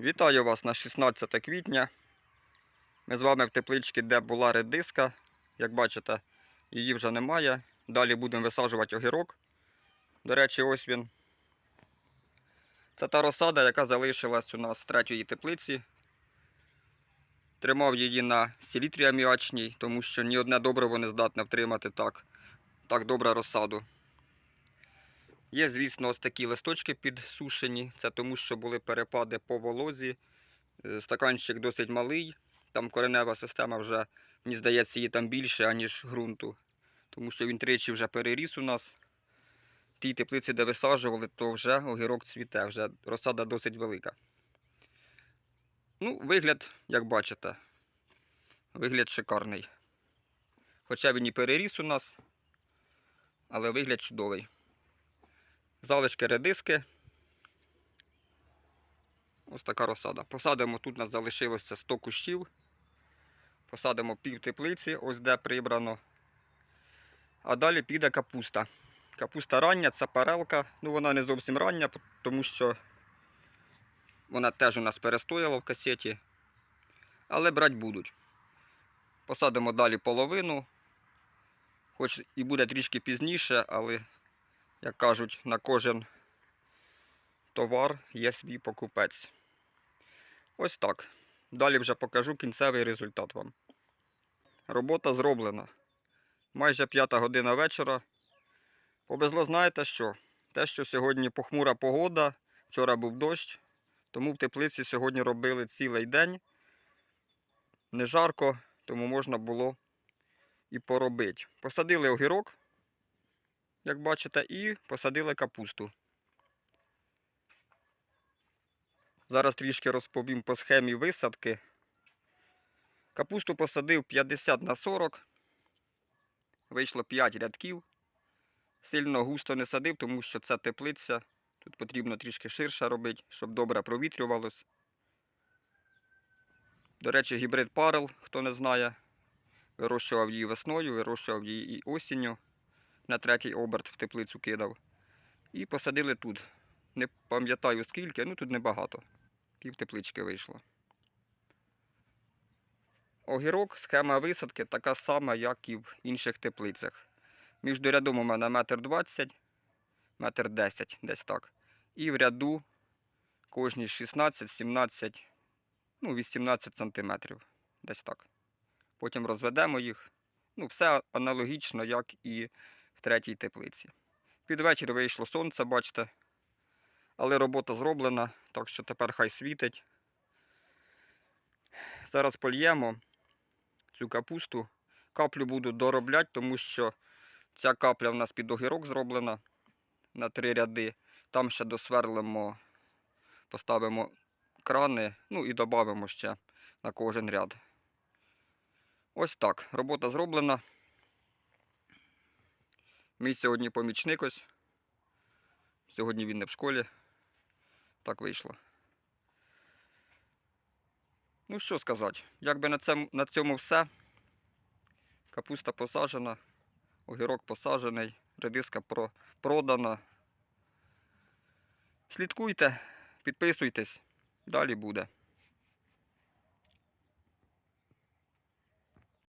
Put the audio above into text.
Вітаю вас на 16 квітня. Ми з вами в тепличці, де була редиска. Як бачите, її вже немає. Далі будемо висаджувати огірок. До речі, ось він. Це та розсада, яка залишилась у нас з третьої теплиці. Тримав її на селітрі аміачній, тому що ні одне добриво не здатне втримати так, так добре розсаду. Є, звісно, ось такі листочки підсушені. Це тому, що були перепади по волозі. Е, Стаканчик досить малий. Там коренева система вже, мені здається, її там більше, аніж ґрунту. Тому що він тричі вже переріс у нас. В тій теплиці, де висаджували, то вже огірок цвіте, вже розсада досить велика. Ну, вигляд, як бачите, вигляд шикарний. Хоча він і переріс у нас, але вигляд чудовий залишки редиски. Ось така розсада. Посадимо, тут у нас залишилося 100 кущів. Посадимо пів теплиці, ось де прибрано. А далі піде капуста. Капуста рання, це парелка. Ну вона не зовсім рання, тому що вона теж у нас перестояла в касеті. Але брати будуть. Посадимо далі половину. Хоч і буде трішки пізніше, але як кажуть, на кожен товар є свій покупець. Ось так. Далі вже покажу кінцевий результат вам. Робота зроблена. Майже п'ята година вечора. Повезло, знаєте що? Те, що сьогодні похмура погода, вчора був дощ, тому в теплиці сьогодні робили цілий день. Не жарко, тому можна було і поробити. Посадили огірок як бачите, і посадили капусту. Зараз трішки розповім по схемі висадки. Капусту посадив 50 на 40. Вийшло 5 рядків. Сильно густо не садив, тому що це теплиця. Тут потрібно трішки ширше робити, щоб добре провітрювалось. До речі, гібрид парел, хто не знає. Вирощував її весною, вирощував її і осінню на третій оберт в теплицю кидав. І посадили тут. Не пам'ятаю скільки, ну тут небагато. Пів теплички вийшло. Огірок, схема висадки така сама, як і в інших теплицях. Між рядом у мене метр двадцять, метр десять, десь так. І в ряду кожні 16-17, ну 18 сантиметрів. Десь так. Потім розведемо їх. Ну, все аналогічно, як і третій теплиці. Під вечір вийшло сонце, бачите. Але робота зроблена, так що тепер хай світить. Зараз польємо цю капусту. Каплю буду доробляти, тому що ця капля в нас під огірок зроблена на три ряди. Там ще досверлимо, поставимо крани, ну і додамо ще на кожен ряд. Ось так. Робота зроблена. Мій сьогодні помічник ось. Сьогодні він не в школі. Так вийшло. Ну що сказати, якби на цьому, на цьому все. Капуста посаджена, огірок посаджений, редиска про, продана. Слідкуйте, підписуйтесь, далі буде.